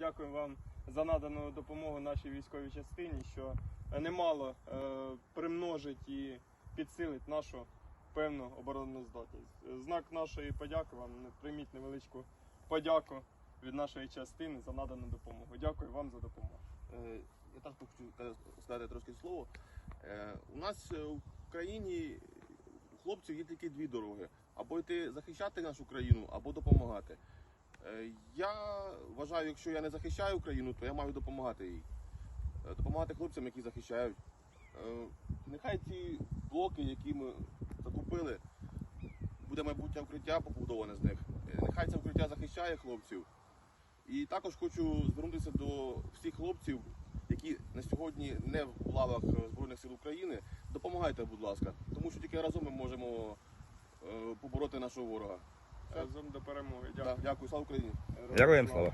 Дякую вам за надану допомогу нашій військовій частині, що немало е, примножить і підсилить нашу певну оборонну здатність. Знак нашої подяки вам прийміть невеличку подяку від нашої частини за надану допомогу. Дякую вам за допомогу. Е, Я також хочу сказати трошки слово. Е, У нас в країні хлопців є тільки дві дороги: або йти захищати нашу країну, або допомагати. Е, Я вважаю, якщо я не захищаю Україну, то я маю допомагати їй. Е, Допомагати хлопцям, які захищають. Е, Нехай ці блоки, які ми закупили, буде майбутнє укриття побудоване з них. Нехай це укриття захищає хлопців. І також хочу звернутися до всіх хлопців, які на сьогодні не в лавах Збройних сил України. Допомагайте, будь ласка, тому що тільки разом ми можемо побороти нашого ворога. Разом до перемоги. Дякую. Дякую, слава Україні! Героям слава!